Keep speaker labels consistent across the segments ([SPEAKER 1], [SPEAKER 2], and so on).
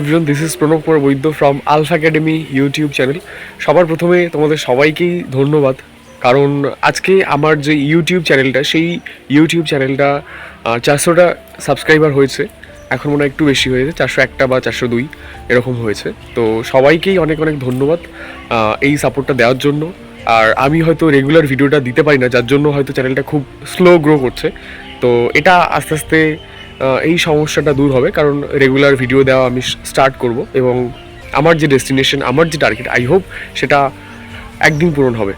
[SPEAKER 1] Everyone this is Pranab Kumar Baidya from Alpha Academy YouTube channel সবার প্রথমে তোমাদের সবাইকেই ধন্যবাদ। কারণ আজকে আমার যে ইউটিউব চ্যানেলটা সেই ইউটিউব চ্যানেলটা চারশোটা সাবস্ক্রাইবার হয়েছে। এখন মনে হয় একটু বেশি হয়েছে চারশো একটা বা চারশো দুই, এরকম হয়েছে। তো সবাইকেই অনেক অনেক ধন্যবাদ এই সাপোর্টটা দেওয়ার জন্য। আর আমি হয়তো রেগুলার ভিডিওটা দিতে পারি না, যার জন্য হয়তো চ্যানেলটা খুব স্লো গ্রো করছে। তো এটা আস্তে আস্তে এই সমস্যাটা দূর হবে, কারণ রেগুলার ভিডিও দেওয়া আমি স্টার্ট করব এবং আমার যে ডেস্টিনেশন আমার যে টার্গেট আই হোপ সেটা একদিন পূরণ হবে।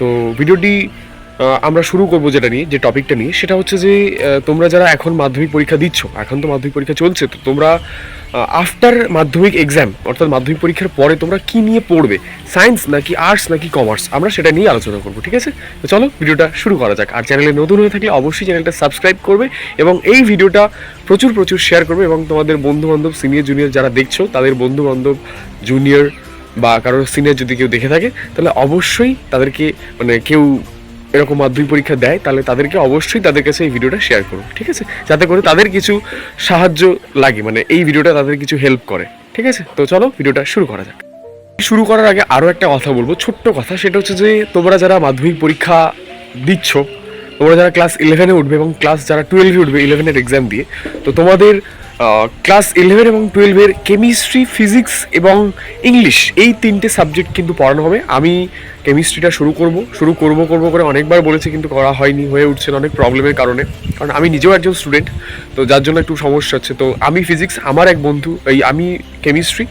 [SPEAKER 1] তো ভিডিওটি আমরা শুরু করব যেটা নিয়ে, যে টপিকটা নিয়ে, সেটা হচ্ছে যে তোমরা যারা এখন মাধ্যমিক পরীক্ষা দিচ্ছ, এখন তো মাধ্যমিক পরীক্ষা চলছে, তো তোমরা আফটার মাধ্যমিক এক্সাম অর্থাৎ মাধ্যমিক পরীক্ষার পরে তোমরা কি নিয়ে পড়বে? সায়েন্স নাকি আর্টস নাকি কমার্স আমরা সেটা নিয়ে আলোচনা করব, ঠিক আছে? তো চলো, ভিডিওটা শুরু করা যাক। আর চ্যানেলে নতুন হয়ে থাকলে অবশ্যই চ্যানেলটা সাবস্ক্রাইব করবে এবং এই ভিডিওটা প্রচুর প্রচুর শেয়ার করবে এবং তোমাদের বন্ধু বান্ধব সিনিয়র জুনিয়র যারা দেখছ, তাদের বন্ধু বান্ধব জুনিয়র বা কারোর সিনিয়র যদি কেউ দেখে থাকে, তাহলে অবশ্যই তাদেরকে মানে কেউ এরকম মাধ্যমিক পরীক্ষা দেয়, তাহলে তাদেরকে অবশ্যই তাদের কাছে এই ভিডিওটা শেয়ার করুন, ঠিক আছে? যাতে করে তাদের কিছু সাহায্য লাগে মানে এই ভিডিওটা তাদের কিছু হেল্প করে, ঠিক আছে? তো চলো ভিডিওটা শুরু করা যাক। শুরু করার আগে আরও একটা কথা বলব, ছোট্ট কথা, সেটা হচ্ছে যে তোমরা যারা মাধ্যমিক পরীক্ষা দিচ্ছ, তোমরা যারা ক্লাস ইলেভেনে উঠবে এবং ক্লাস যারা টুয়েলভে উঠবে ইলেভেনের এক্সাম দিয়ে, তো তোমাদের ক্লাস ইলেভেন এবং টুয়েলভের কেমিস্ট্রি ফিজিক্স এবং ইংলিশ এই তিনটে সাবজেক্ট কিন্তু পড়ানো হবে। আমি কেমিস্ট্রিটা শুরু করব শুরু করব করব করে অনেকবার বলেছি কিন্তু করা হয়নি, হয়ে উঠছে অনেক প্রবলেমের কারণে। কারণ আমি নিজেও একজন স্টুডেন্ট তো যার জন্য একটু সমস্যা হচ্ছে। তো আমি ফিজিক্স আমার এক বন্ধু, এই আমি কেমিস্ট্রি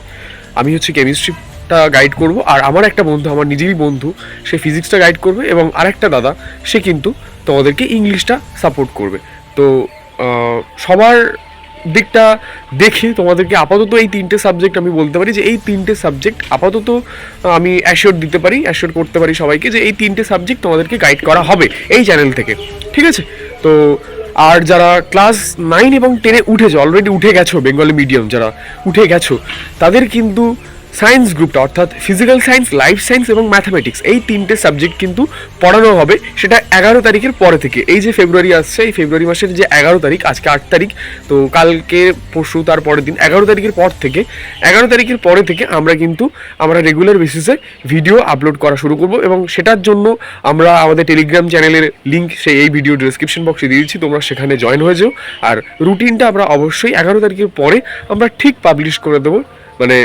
[SPEAKER 1] আমি হচ্ছে কেমিস্ট্রিটা গাইড করব। আর আমার একটা বন্ধু, আমার নিজেরই বন্ধু, সে ফিজিক্সটা গাইড করবে এবং আরেকটা দাদা, সে কিন্তু তোমাদেরকে ইংলিশটা সাপোর্ট করবে। তো সবার দিকটা দেখে তোমাদেরকে আপাতত এই তিনটে সাবজেক্ট আমি বলতে পারি যে এই তিনটে সাবজেক্ট আপাতত আমি অ্যাসিওর দিতে পারি অ্যাসিওর করতে পারি সবাইকে যে এই তিনটে সাবজেক্ট তোমাদেরকে গাইড করা হবে এই চ্যানেল থেকে, ঠিক আছে? তো, আর যারা ক্লাস নাইন এবং টেনে উঠেছো অলরেডি উঠে গেছো বেঙ্গলি মিডিয়াম যারা উঠে গেছো, তাদের কিন্তু সায়েন্স গ্রুপটা, অর্থাৎ ফিজিক্যাল সায়েন্স, লাইফ সায়েন্স এবং ম্যাথামেটিক্স, এই তিনটে সাবজেক্ট কিন্তু পড়ানো হবে সেটা এগারো তারিখের পরে থেকে। এই যে ফেব্রুয়ারি আসছে, এই ফেব্রুয়ারি মাসের যে এগারো তারিখ, আজকে আট তারিখ, তো কালকে, পরশু তার পরের দিন, এগারো তারিখের পর থেকে, এগারো তারিখের পরে থেকে আমরা কিন্তু আমরা রেগুলার বেসিসে ভিডিও আপলোড করা শুরু করব এবং সেটার জন্য আমরা আমাদের টেলিগ্রাম চ্যানেলের লিঙ্ক সেই এই ভিডিও ডিসক্রিপশন বক্সে দিয়ে দিচ্ছি, তোমরা সেখানে জয়েন হয়ে যাও। আর রুটিনটা আমরা অবশ্যই এগারো তারিখের পরে আমরা ঠিক পাবলিশ করে দেবো। মানে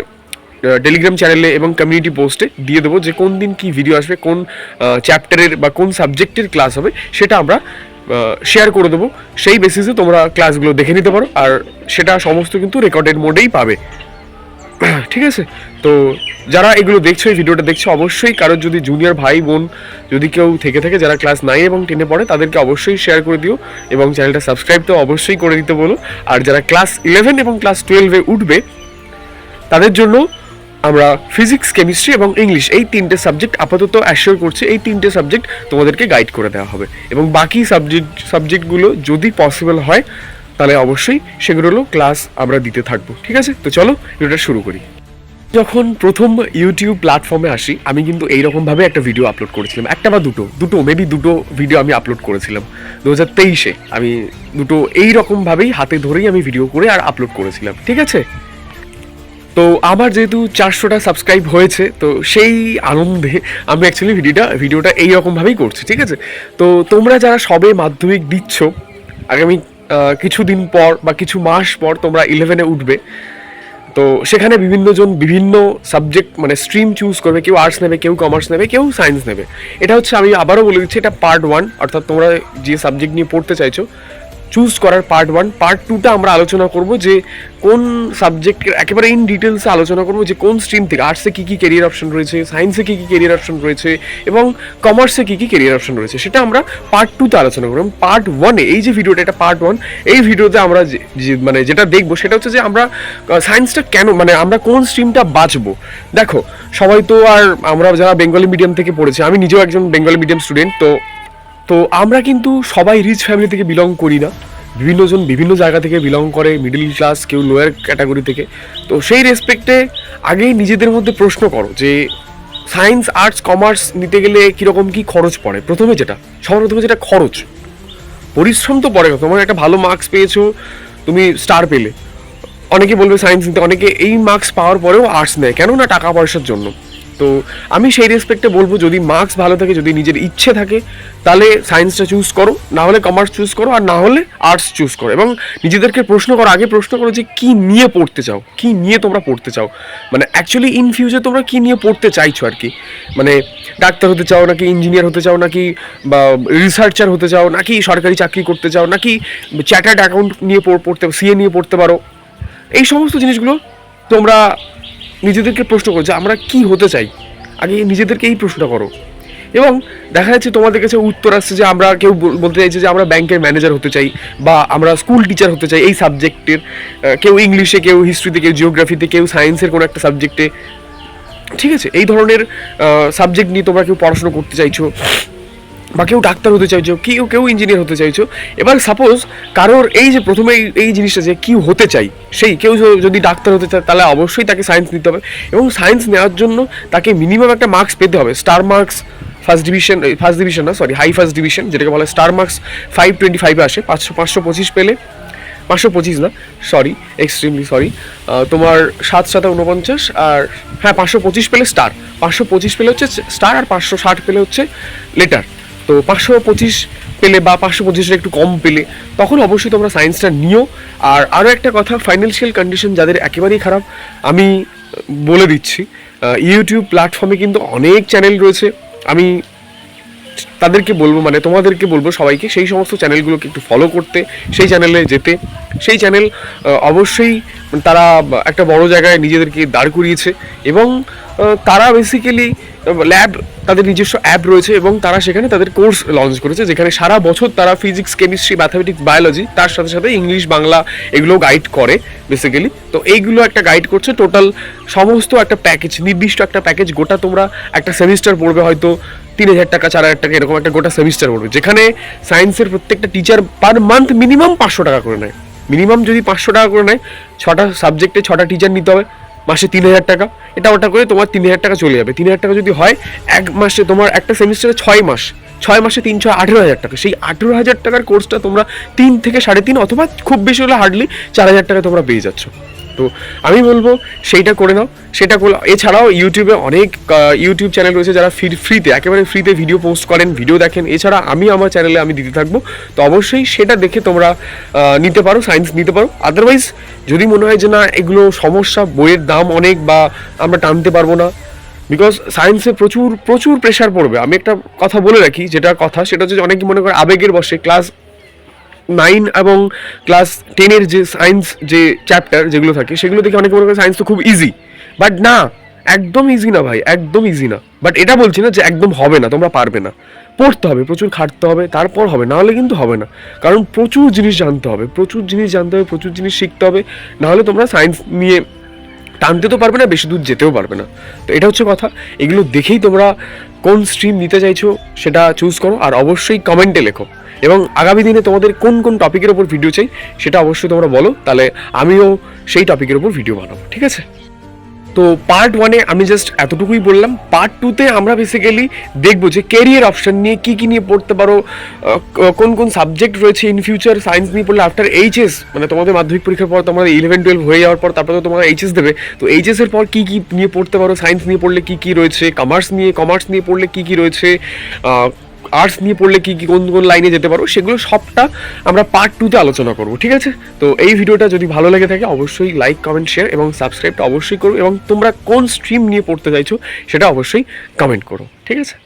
[SPEAKER 1] টেলিগ্রাম চ্যানেলে এবং কমিউনিটি পোস্টে দিয়ে দেবো যে কোন দিন কি ভিডিও আসবে, কোন চ্যাপ্টারের বা কোন সাবজেক্টের ক্লাস হবে, সেটা আমরা শেয়ার করে দেবো। সেই বেসিসে তোমরা ক্লাসগুলো দেখে নিতে পারো আর সেটা সমস্ত কিন্তু রেকর্ডেড মোডেই পাবে। ঠিক আছে? তো যারা এগুলো দেখছ, এই ভিডিওটা দেখছ, অবশ্যই কারোর যদি জুনিয়র ভাই, বোন যদি কেউ থেকে থাকে, যারা ক্লাস নাইন এবং টেনে পড়ে, তাদেরকে অবশ্যই শেয়ার করে দিও এবং চ্যানেলটা সাবস্ক্রাইব তো অবশ্যই করে দিতে বলো। আর যারা ক্লাস ইলেভেন এবং ক্লাস টুয়েলভে উঠবে, তাদের জন্য আমরা ফিজিক্স কেমিস্ট্রি এবং ইংলিশ এই তিনটে সাবজেক্ট আপাতত অ্যাসিওর করছি, এই তিনটে সাবজেক্ট তোমাদেরকে গাইড করে দেওয়া হবে। এবং বাকি সাবজেক্ট সাবজেক্টগুলো যদি পসিবল হয়, তাহলে অবশ্যই সেগুলো ক্লাস আমরা দিতে থাকব, ঠিক আছে? তো চলো এটা শুরু করি। যখন প্রথম ইউটিউব প্ল্যাটফর্মে আসি, আমি কিন্তু এইরকমভাবে একটা ভিডিও আপলোড করেছিলাম, একটা বা দুটো দুটো মেবি দুটো ভিডিও আমি আপলোড করেছিলাম। দু হাজার তেইশে আমি দুটো এইরকমভাবেই হাতে ধরেই আমি ভিডিও করে আর আপলোড করেছিলাম, ঠিক আছে? তো আমার যেহেতু চারশোটা সাবস্ক্রাইব হয়েছে, তো সেই আনন্দে আমি অ্যাকচুয়ালি ভিডিওটা ভিডিওটা এই রকমভাবেই করছি, ঠিক আছে? তো তোমরা যারা সবে মাধ্যমিক দিচ্ছ, আগামী কিছুদিন পর বা কিছু মাস পর তোমরা ইলেভেনে উঠবে, তো সেখানে বিভিন্নজন বিভিন্ন সাবজেক্ট মানে স্ট্রিম চুজ করবে, কেউ আর্টস নেবে, কেউ কমার্স নেবে, কেউ সায়েন্স নেবে। এটা হচ্ছে আমি আবারও বলে দিচ্ছি, এটা পার্ট ওয়ান অর্থাৎ তোমরা যে সাবজেক্ট নিয়ে পড়তে চাইছো চুজ করার পার্ট ওয়ান পার্ট টুটা আমরা আলোচনা করব যে কোন সাবজেক্টের একেবারে ইন ডিটেলসে আলোচনা করব যে কোন স্ট্রিম থেকে আর্টসে কী কী কেরিয়ার অপশন রয়েছে সায়েন্সে কী কী কেরিয়ার অপশন রয়েছে এবং কমার্সে কী কী কেরিয়ার অপশন রয়েছে, সেটা আমরা পার্ট টুতে আলোচনা করব। পার্ট ওয়ানে এই যে ভিডিওটা এটা পার্ট ওয়ান এই ভিডিওতে আমরা যে- মানে যেটা দেখব সেটা হচ্ছে যে আমরা সায়েন্সটা কেন মানে আমরা কোন স্ট্রিমটা বাঁচবো? দেখো, সবাই তো আর, আমরা যারা বেঙ্গলি মিডিয়াম থেকে পড়েছি, আমি নিজেও একজন বেঙ্গলি মিডিয়াম স্টুডেন্ট তো তো আমরা কিন্তু সবাই রিচ ফ্যামিলি থেকে বিলং করি না। বিভিন্নজন বিভিন্ন জায়গা থেকে বিলং করে মিডিল ক্লাস কেউ লোয়ার ক্যাটাগরি থেকে। তো সেই রেসপেক্টে আগেই নিজেদের মধ্যে প্রশ্ন করো যে সায়েন্স আর্টস কমার্স নিতে গেলে কীরকম কী খরচ পড়ে? প্রথমে যেটা, সবার প্রথমে যেটা খরচ। পরিশ্রম তো পড়ে তোমার একটা ভালো মার্কস পেয়েছ, তুমি স্টার পেলে। অনেকে বলবে সায়েন্স নিতে, অনেকে এই মার্কস পাওয়ার পরেও আর্টস নেয় কেন না টাকা পয়সার জন্য। তো আমি সেই রেসপেক্টে বলব, যদি মার্কস ভালো থাকে, যদি নিজের ইচ্ছে থাকে, তাহলে সায়েন্সটা চুজ করো, না হলে কমার্স চুজ করো, আর না হলে আর্টস চুজ করো। এবং নিজেদেরকে প্রশ্ন করো, আগে প্রশ্ন করো যে কী নিয়ে পড়তে চাও, কী নিয়ে তোমরা পড়তে চাও? মানে অ্যাকচুয়ালি ইন ফিউচার তোমরা কী নিয়ে পড়তে চাইছো আর কি? মানে ডাক্তার হতে চাও নাকি ইঞ্জিনিয়ার হতে চাও নাকি, বা রিসার্চার হতে চাও নাকি, সরকারি চাকরি করতে চাও নাকি চ্যাটার্ড অ্যাকাউন্ট নিয়ে পড়- পড়তে সিএ নিয়ে পড়তে পারো। এই সমস্ত জিনিসগুলো তোমরা নিজেদেরকে প্রশ্ন করো যে আমরা কি হতে চাই? আগে নিজেদেরকে এই প্রশ্নটা করো। এবং দেখা যাচ্ছে তোমাদের কাছে উত্তর আসছে যে আমরা কেউ বল- বলতে চাইছে যে আমরা ব্যাংকের ম্যানেজার হতে চাই বা আমরা স্কুল টিচার হতে চাই এই সাবজেক্টের। কেউ ইংলিশে, কেউ হিস্ট্রিতে, কেউ জিওগ্রাফিতে, কেউ সায়েন্সের কোনো একটা সাবজেক্টে। ঠিক আছে? এই ধরনের সাবজেক্ট নিয়ে তোমরা কেউ পড়াশুনো করতে চাইছো। বা কেউ ডাক্তার হতে চাইছো, কেউ কেউ ইঞ্জিনিয়ার হতে চাইছো, এবার সাপোজ কারোর এই যে প্রথমে এই- জিনিসটা যে কি হতে চাই, সেই কেউ যদি ডাক্তার হতে চায়, তাহলে অবশ্যই তাকে সায়েন্স নিতে হবে এবং সায়েন্স নেওয়ার জন্য তাকে মিনিমাম একটা মার্কস পেতে হবে। Star marks first division first division না সরি হাই ফার্স্ট ডিভিশন যেটাকে বলা স্টার মার্কস ফাইভ টোয়েন্টি ফাইভে আসে, পাঁচশো পাঁচশো পঁচিশ পেলে, পাঁচশো পঁচিশ না সরি এক্সট্রিমলি সরি তোমার সাত সাথে উনপঞ্চাশ আর হ্যাঁ পাঁচশো পঁচিশ পেলে স্টার পাঁচশো পঁচিশ পেলে হচ্ছে স্টার আর পাঁচশো ষাট পেলে হচ্ছে লেটার তো পাঁচশো পঁচিশ পেলে বা পাঁচশো পঁচিশের একটু কম পেলে, তখন অবশ্যই তোমরা সায়েন্সটা নিও। আর আরও একটা কথা ফাইন্যান্সিয়াল কন্ডিশন যাদের একেবারেই খারাপ, আমি বলে দিচ্ছি ইউটিউব প্ল্যাটফর্মে কিন্তু অনেক চ্যানেল রয়েছে। আমি তাদেরকে বলব মানে তোমাদেরকে বলব সবাইকে, সেই সমস্ত চ্যানেলগুলোকে একটু ফলো করতে, সেই চ্যানেলে যেতে। সেই চ্যানেল অবশ্যই তারা একটা বড় জায়গায় নিজেদেরকে দাঁড় করিয়েছে এবং তারা বেসিক্যালি ল্যাব তাদের নিজস্ব অ্যাপ রয়েছে এবং তারা সেখানে তাদের কোর্স লঞ্চ করেছে, যেখানে সারা বছর তারা ফিজিক্স কেমিস্ট্রি ম্যাথামেটিক্স বায়োলজি তার সাথে সাথে ইংলিশ বাংলা এগুলো গাইড করে বেসিক্যালি তো এইগুলো একটা গাইড করছে টোটাল সমস্ত একটা প্যাকেজ নির্দিষ্ট একটা প্যাকেজ গোটা তোমরা একটা সেমিস্টার পড়বে হয়তো তিন হাজার টাকা, চার হাজার টাকা, এরকম একটা গোটা সেমিস্টার পড়বে, যেখানে সায়েন্সের প্রত্যেকটা টিচার পার মান্থ মিনিমাম পাঁচশো টাকা করে নেয়। মিনিমাম যদি পাঁচশো টাকা করে নেয়, ছটা সাবজেক্টে ছটা টিচার নিতে হবে। মাসে তিন হাজার টাকা। এটা ওটা করে তোমার তিন হাজার টাকা চলে যাবে। তিন হাজার টাকা যদি হয়, এক মাসে তোমার একটা সেমিস্টারে ছয় মাস। ছয় মাসে তিন, ছয়, আঠেরো হাজার টাকা। সেই আঠেরো হাজার টাকার কোর্সটা তোমরা তিন থেকে সাড়ে তিন অথবা খুব বেশি হলে হার্ডলি চার হাজার টাকা তোমরা পেয়ে যাচ্ছ। তো আমি বলব সেইটা করে নাও, সেটা করলে, এছাড়াও ইউটিউবে অনেক ইউটিউব চ্যানেল রয়েছে যারা ফ্রি ফ্রিতে একেবারে ফ্রিতে ভিডিও পোস্ট করেন ভিডিও দেখেন। এছাড়া আমি আমার চ্যানেলে আমি দিতে থাকব, তো অবশ্যই সেটা দেখে তোমরা নিতে পারো সায়েন্স নিতে পারো। আদারওয়াইজ যদি মনে হয় যে না, এগুলো সমস্যা, বইয়ের দাম অনেক বা আমরা টানতে পারব না বিকজ সায়েন্সে প্রচুর প্রচুর প্রেশার পড়বে। আমি একটা কথা বলে রাখি, যেটা কথা, সেটা হচ্ছে অনেকে মনে করে আবেগের বসে ক্লাস নাইন এবং ক্লাস টেনের যে সায়েন্স যে চ্যাপ্টার যেগুলো থাকে, সেগুলো দেখে অনেকে মনে করে সায়েন্স তো খুব ইজি বাট না, একদম ইজি না ভাই, একদম ইজি না। বাট এটা বলছি না যে একদম হবে না, তোমরা পারবে না। পড়তে হবে, প্রচুর খাটতে হবে, তারপর হবে, না হলে কিন্তু হবে না। কারণ প্রচুর জিনিস জানতে হবে, প্রচুর জিনিস জানতে হবে, প্রচুর জিনিস শিখতে হবে নাহলে তোমরা সায়েন্স নিয়ে টানতে তো পারবে না, বেশি দূর যেতেও পারবে না। তো এটা হচ্ছে কথা। এগুলো দেখেই তোমরা কোন স্ট্রিম নিতে চাইছো সেটা চুজ করো আর অবশ্যই কমেন্টে লেখো। এবং আগামী দিনে তোমাদের কোন কোন টপিকের ওপর ভিডিও চাই সেটা অবশ্যই তোমরা বলো, তাহলে আমিও সেই টপিকের ওপর ভিডিও বানাবো, ঠিক আছে? তো পার্ট ওয়ানে আমি জাস্ট এতটুকুই বললাম পার্ট টুতে আমরা বেসিক্যালি দেখব যে কেরিয়ার অপশন নিয়ে কী কী নিয়ে পড়তে পারো কোন কোন সাবজেক্ট রয়েছে ইন ফিউচার সায়েন্স নিয়ে পড়লে আফটার এইচএস মানে তোমাদের মাধ্যমিক পরীক্ষার পর তোমাদের ইলেভেন টুয়েলভ হয়ে যাওয়ার পর তারপরে তো তোমরা এইচএস দেবে। তো এইচএসের পর কী কী নিয়ে পড়তে পারো সায়েন্স নিয়ে পড়লে কী কী রয়েছে কমার্স নিয়ে কমার্স নিয়ে পড়লে কী কী রয়েছে আর্টস নিয়ে পড়লে কি কি, কোন কোন লাইনে যেতে পারো, সেগুলো সবটা আমরা পার্ট টুতে আলোচনা করব, ঠিক আছে? তো এই ভিডিওটা যদি ভালো লেগে থাকে, অবশ্যই লাইক কমেন্ট শেয়ার এবং সাবস্ক্রাইবটা অবশ্যই করো এবং তোমরা কোন স্ট্রিম নিয়ে পড়তে চাইছো, সেটা অবশ্যই কমেন্ট করো, ঠিক আছে?